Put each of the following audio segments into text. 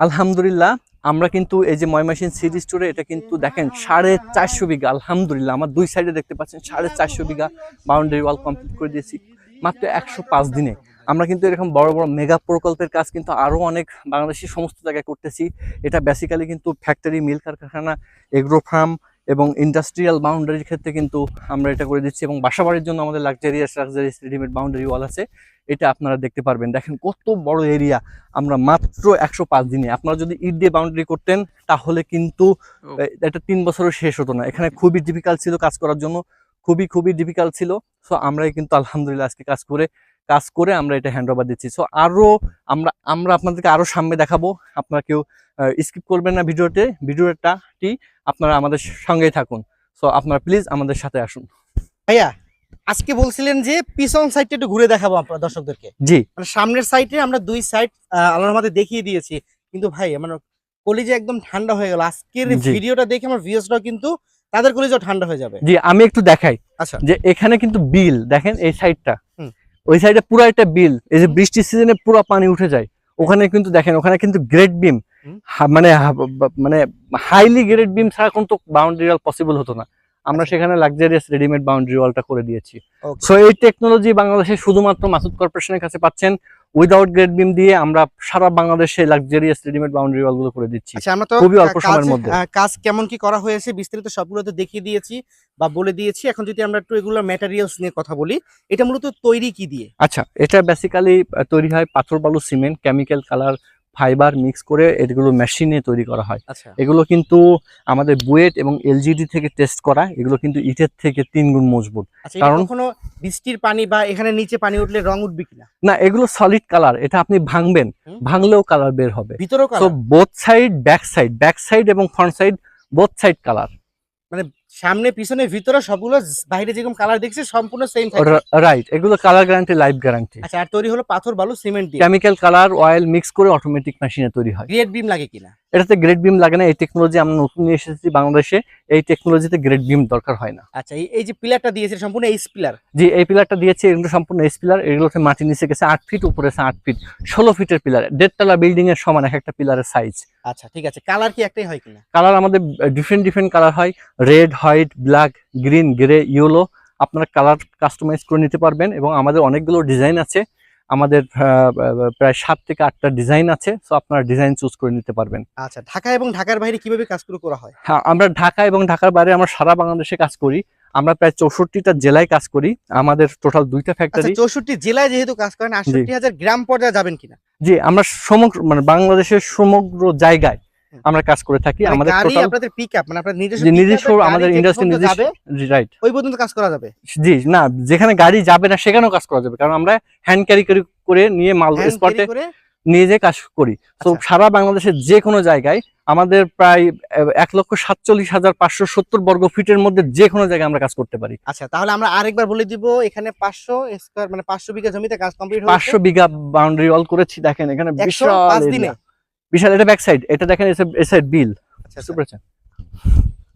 আলহামদুলিল্লাহ, আমরা কিন্তু এই যে ময়মাসিন সিটি স্টোরে এটা কিন্তু দেখেন সাড়ে চারশো বিঘা, আলহামদুলিল্লাহ। আমার দুই সাইডে দেখতে পাচ্ছেন, সাড়ে চারশো বিঘা বাউন্ডারি ওয়াল কমপ্লিট করে দিয়েছি, মাত্র একশো পাঁচ দিনে। আমরা কিন্তু এরকম বড় বড় মেগা প্রকল্পের কাজ কিন্তু আরও অনেক বাংলাদেশের সমস্ত জায়গায় করতেছি। এটা বেসিক্যালি কিন্তু ফ্যাক্টরি মিল কারখানা এগ্রো ফার্ম এবং ইন্ডাস্ট্রিয়াল বাউন্ডারির ক্ষেত্রে কিন্তু আমরা এটা করে দিচ্ছি এবং বাসাবাড়ির জন্য আমাদের luxurious luxurious readymade boundary wall আছে। এটা আপনারা দেখতে পারবেন। দেখেন কত বড় এরিয়া আমরা মাত্র একশো পাঁচ দিনে। আপনারা যদি ইট দিয়ে বাউন্ডারি করতেন তাহলে কিন্তু এটা তিন বছরও শেষ হতো না। এখানে খুবই ডিফিকাল্ট ছিল কাজ করার জন্য। খুবই খুবই ডিফিকাল্ট ছিল। সো আমরাই কিন্তু আলহামদুলিল্লাহ আজকে কাজ করে কাজ করে আমরা এটা হ্যান্ড ওভার দিচ্ছি। সো আরও আমরা আমরা আপনাদেরকে আরও সামনে দেখাবো। আপনারা কেউ স্কিপ করবেন না ভিডিওতে। ভিডিওটা টি আপনারা আমাদের সঙ্গেই থাকুন। সো আপনারা প্লিজ আমাদের সাথে আসুন। ভাইয়া আজকে বলছিলেন যে পিছন সাইডটা একটু ঘুরে দেখাবো আপনার দর্শকদেরকে। জি। মানে সামনের সাইডে আমরা দুই সাইড আল্লাহর মধ্যে দেখিয়ে দিয়েছি। কিন্তু ভাই আমার কলিজা একদম ঠান্ডা হয়ে গেল। আজকের ভিডিওটা দেখে আমার ভিউজরাও কিন্তু তাদের কলিজাও ঠান্ডা হয়ে যাবে। জি আমি একটু দেখাই। আচ্ছা। যে এখানে কিন্তু বিল দেখেন এই সাইডটা। ওই সাইডে পুরো একটা বিল। এই যে বৃষ্টির সিজনে পুরো পানি উঠে যায়। ওখানে কিন্তু দেখেন ওখানে কিন্তু গ্রেট বিম। মানে মানে হাইলি গ্রেড বিম ছাড়া কিন্তু বাউন্ডারি ওয়াল পসিবল হতো না। আমরা আচ্ছা। সেখানে লাক্সারিয়াস রেডিমেড বাউন্ডারি ওয়ালটা করে দিয়েছি। সো এই টেকনোলজি বাংলাদেশে শুধুমাত্র মাসুদ কর্পোরেশনের কাছে পাচ্ছেন। উইদাউট গ্রেড বিম দিয়ে আমরা সারা বাংলাদেশে লাক্সারিয়াস রেডিমেড বাউন্ডারি ওয়ালগুলো করে দিচ্ছি। আচ্ছা আমরা তো খুবই অল্প সময়ের মধ্যে। কাজ কেমন কি করা হয়েছে বিস্তারিত সবগুলো তো দেখিয়ে দিয়েছি বা বলে দিয়েছি। এখন যদি আমরা একটু এগুলো ম্যাটেরিয়ালস নিয়ে কথা বলি এটা মূলত তৈরি কি দিয়ে? আচ্ছা এটা বেসিক্যালি তৈরি হয় পাথর বালু cement chemical colour fibre mix করে এগুলো মেশিনে তৈরি করা হয়। আচ্ছা। এগুলো কিন্তু আমাদের বুয়েট এবং এলজিডি থেকে টেস্ট করা এগুলো কিন্তু ইটের থেকে তিন গুণ মজবুত। আচ্ছা কারণ- কোনো বৃষ্টির পানি বা এখানে নিচে পানি উঠলে রং উঠবে কিনা? না এগুলো সলিড কালার এটা আপনি ভাঙবেন ভাঙলেও কালার বের হবে। ভিতরেও তো both side back side back side এবং front side both side colour মানে সামনে পিছনে ভিতরে সবগুলো বাইরে যেরকম কালার দেখছি সম্পূর্ণ সেম রাইট এগুলো কালার গ্যারান্টি লাইফ গ্যারান্টি আচ্ছা আর তৈরি হলো পাথর বালু সিমেন্ট দিয়ে। কেমিক্যাল কালার অয়েল মিক্স করে অটোমেটিক মেশিনে তৈরি হয়। গ্রেড বিম লাগে কিনা? এটাতে গ্রেড বিম লাগে না এই টেকনোলজি আমরা নতুন নিয়ে এসেছি বাংলাদেশে এই টেকনোলজিতে গ্রেড বিম দরকার হয় না। আচ্ছা এই- যে পিলারটা দিয়েছে সম্পূর্ণ এইচ পিলার যে এই পিলারটা দিয়েছে এগুলো সম্পূর্ণ এস পিলার এগুলোতে মাটি নিচে গেছে আট ফিট উপরে আছে আট ফিট ষোলো ফিটের পিলার দেড়তলা বিল্ডিং এর সমান এক একটা পিলারের সাইজ আচ্ছা ঠিক আছে। কালার কি একটাই হয় কিনা? কালার আমাদের ডিফারেন্ট ডিফারেন্ট কালার হয় red white black green grey yellow আপনারা কালার কাস্টমাইজ করে নিতে পারবেন এবং আমাদের অনেকগুলো ডিজাইন আছে। আমাদের প্রায় সাত থেকে আটটা ডিজাইন আছে সো আপনারা ডিজাইন চুজ করে নিতে পারবেন। আচ্ছা ঢাকা এবং ঢাকার বাইরে কীভাবে কাজগুলো করা হয়? হ্যাঁ আমরা ঢাকা এবং ঢাকার বাইরে আমরা সারা বাংলাদেশে কাজ করি। আমরা প্রায় চৌষট্টিটা জেলায় কাজ করি। আমাদের টোটাল দুইটা আচ্ছা ফ্যাক্টরি চৌষট্টি জেলায় যেহেতু কাজ করেন আটষট্টি হাজার গ্রাম পর্যায়ে যাবেন কিনা? জি আমরা সমগ্র মানে বাংলাদেশের সমগ্র জায়গায়। আমরা কাজ করে থাকি মানে আমাদের গাড়ি টোটাল আপনাদের পিক আপ মানে আপনার নিজস্ব নিজস্ব আমাদের ইন্ডাস্ট্রি নিজস্ব যাবে রাইট ওই পর্যন্ত কাজ করা যাবে? জি না যেখানে গাড়ি যাবে না সেখানেও কাজ করা যাবে কারণ আমরা হ্যান্ড ক্যারি করে নিয়ে মাল স্পটে নিয়ে যে কাজ করি। তো আচ্ছা। সারা বাংলাদেশের যে কোনো জায়গায় আমাদের প্রায় এক লক্ষ সাতচল্লিশ হাজার পাঁচশো সত্তর বর্গ ফিটের মধ্যে যে কোনো জায়গায় আমরা কাজ করতে পারি। আচ্ছা তাহলে আমরা আরেকবার বলে দিব এখানে পাঁচশো স্কোয়ার মানে পাঁচশো বিঘা জমিতে কাজ কমপ্লিট পাঁচশো বিঘা বাউন্ডারি ওয়াল করেছি দেখেন এখানে বিশাল পাঁচ দিনে। বিশাল এটা ব্যাক সাইড এটা দেখেন এ সাইড বিল।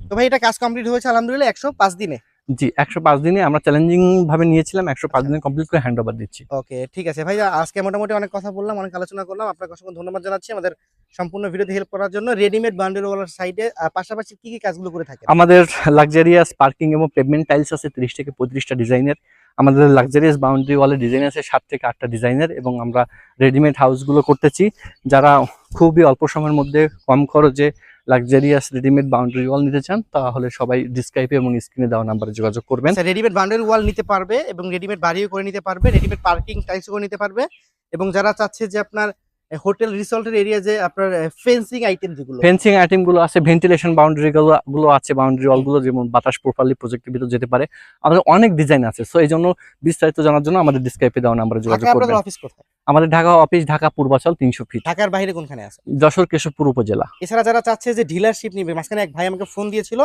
তো ভাই এটা কাজ কমপ্লিট হয়েছে আলহামদুলিল্লাহ একশো পাঁচ দিনে। জি একশো পাঁচ দিনে আমরা চ্যালেঞ্জিং ভাবে নিয়েছিলাম একশো পাঁচ আচ্ছা। দিনে কমপ্লিট করে হ্যান্ড ওভার দিচ্ছি। ওকে ঠিক আছে। ভাই আজকে মোটামুটি অনেক কথা বললাম অনেক আলোচনা করলাম। আপনাকে অসংখ্য ধন্যবাদ জানাচ্ছি আমাদের সম্পূর্ণ ভিডিওতে হেল্প করার জন্য। রেডিমেড বান্ডেল ওয়ালার সাইডে পাশাপাশি কি কি কাজগুলো করে থাকে আমাদের লাক্সারিয়াস পার্কিং এবং পেভমেন্ট টাইলস আছে তিরিশ থেকে পঁয়ত্রিশটা ডিজাইনের আমাদের লাক্সারিয়াস বাউন্ডারি ওয়ালের ডিজাইন আছে সাত থেকে আটটা ডিজাইনের এবং আমরা রেডিমেড হাউসগুলো করতেছি। যারা খুবই অল্প সময়ের মধ্যে কম খরচে লাক্সারিয়াস রেডিমেড বাউন্ডারি ওয়াল নিতে চান, তাহলে সবাই ডিসক্রাইবে এবং স্ক্রিনে দেওয়া নাম্বারে যোগাযোগ করবেন। রেডিমেড বাউন্ডারি ওয়াল নিতে পারবে এবং রেডিমেড বাড়িও করে নিতে পারবে রেডিমেড পার্কিং টাইলস করে নিতে পারবে এবং যারা চাচ্ছে যে আপনার হোটেল রিসোর্টের এরিয়া যে আপনার ফেন্সিং আইটেম যেগুলো। ফেন্সিং আইটেমগুলো আছে ভেন্টিলেশন বাউন্ডারি গুলো আছে বাউন্ডারি ওয়ালগুলো যেমন বাতাস প্রপারলি প্রজেক্টের ভিতর যেতে পারে। আমাদের অনেক ডিজাইন আছে সো এই জন্য বিস্তারিত জানার জন্য আমাদের ডিসক্রাইবে দেওয়া নাম্বারে যোগাযোগ করবেন। অফিস কোথায়? আমাদের ঢাকা অফিস ঢাকা পূর্বাচল তিনশো ফিট ঢাকার বাইরে কোনখানে আছে? যশোর কেশবপুর উপজেলা। এছাড়া যারা চাচ্ছে যে ডিলারশিপ নিবে মাঝখানে এক ভাই আমাকে ফোন দিয়েছিল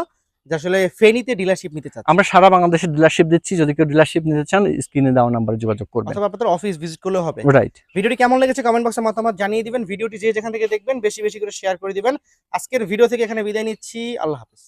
যে আসলে ফেনীতে ডিলারশিপ নিতে চান আমরা সারা বাংলাদেশে ডিলারশিপ দিচ্ছি যদি কেউ ডিলারশিপ নিতে চান স্ক্রিনে দেওয়া নাম্বারে যোগাযোগ করবেন। অথবা আপনাদের অফিস ভিজিট করলেও হবে। রাইট ভিডিওটি কেমন লেগেছে কমেন্ট বক্সে মতামত জানিয়ে দিবেন। ভিডিওটি যে যেখান থেকে দেখবেন বেশি বেশি করে শেয়ার করে দিবেন। আজকের ভিডিও থেকে এখানে বিদায় নিচ্ছি। আল্লাহ হাফিজ।